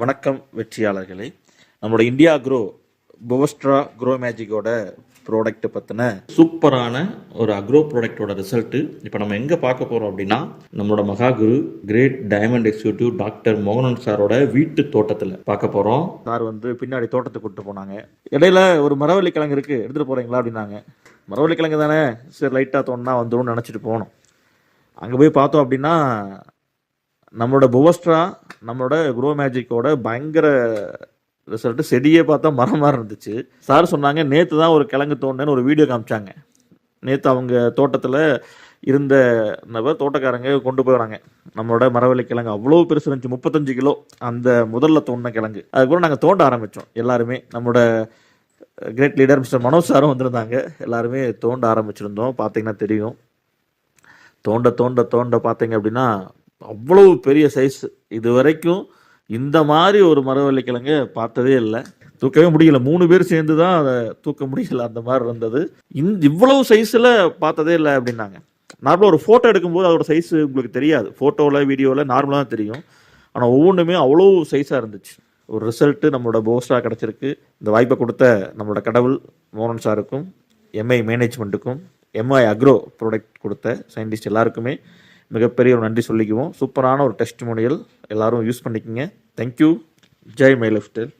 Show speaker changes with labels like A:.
A: வணக்கம் வெற்றியாளர்களே. நம்மளோட இந்தியா குரோ புவஸ்ட்ரா குரோ மேஜிக்கோட ப்ராடக்ட் பற்றின சூப்பரான ஒரு அக்ரோ ப்ராடக்ட்டோட ரிசல்ட்டு இப்போ நம்ம எங்கே பார்க்க போகிறோம் அப்படின்னா நம்மளோட Mahaguru great diamond executive doctor மோகனன் சாரோட வீட்டு தோட்டத்தில் பார்க்க போகிறோம் சார் வந்து பின்னாடி தோட்டத்துக்கு கூப்பிட்டு போனாங்க. இடையில ஒரு மரவள்ளி கிழங்கு இருக்குது எடுத்துகிட்டு போகிறீங்களா அப்படின்னாங்க. மரவள்ளி கிழங்கு தானே சரி லைட்டாக தோணுனா வந்துடும் நினச்சிட்டு போனோம். அங்கே போய் பார்த்தோம் அப்படின்னா நம்மளோட புவஸ்ட்ரா நம்மளோட குரோ மேஜிக்கோட பயங்கர ரிசல்ட் செடியே பார்த்தா மரம் மாதிரி இருந்துச்சு. சார் சொன்னாங்க நேற்று தான் ஒரு கிழங்கு தோணுன்னு ஒரு வீடியோ காமிச்சாங்க. நேற்று அவங்க தோட்டத்தில் இருந்த நபர் தோட்டக்காரங்க கொண்டு போகிறாங்க நம்மளோட மரவள்ளி கிழங்கு அவ்வளோ பெருசு இருந்துச்சு முப்பத்தஞ்சு கிலோ. அந்த முதல்ல தோண்டின கிழங்கு. அதுக்கப்புறம் நாங்கள் தோண்ட ஆரம்பித்தோம் எல்லாருமே. நம்மளோட கிரேட் லீடர் மிஸ்டர் மனோஜ் சாரும் வந்திருந்தாங்க. எல்லாருமே தோண்ட ஆரம்பிச்சிருந்தோம் பார்த்தீங்கன்னா தெரியும். தோண்ட தோண்ட தோண்ட பார்த்தீங்க அப்படின்னா அவ்வளவு பெரிய சைஸ் இது வரைக்கும் இந்த மாதிரி ஒரு மரவள்ளிக்கிழங்கு பார்த்ததே இல்லை. தூக்கவே முடியல. மூணு பேர் சேர்ந்து தான் அதை தூக்க முடியல. அந்த மாதிரி இருந்தது. இந்த இவ்வளவு சைஸில் பார்த்ததே இல்லை அப்படின்னாங்க. நார்மலாக ஒரு ஃபோட்டோ எடுக்கும்போது அதோட சைஸ் உங்களுக்கு தெரியாது. ஃபோட்டோவில் வீடியோவில் நார்மலாக தான் தெரியும். ஆனால் ஒவ்வொன்றுமே அவ்வளோ சைஸாக இருந்துச்சு. ஒரு ரிசல்ட்டு நம்மளோட போஸ்டாக கிடச்சிருக்கு. இந்த வாய்ப்பை கொடுத்த நம்மளோட கடவுள் மோகன் சாருக்கும் எம்ஐ மேனேஜ்மெண்ட்டுக்கும் எம்ஐ அக்ரோ ப்ராடக்ட் கொடுத்த சயின்டிஸ்ட் எல்லாருக்குமே மிகப்பெரிய ஒரு நன்றி சொல்லிக்குவோம். சூப்பரான ஒரு டெஸ்ட் எல்லாரும் யூஸ் பண்ணிக்கோங்க. Thank you Jai my life style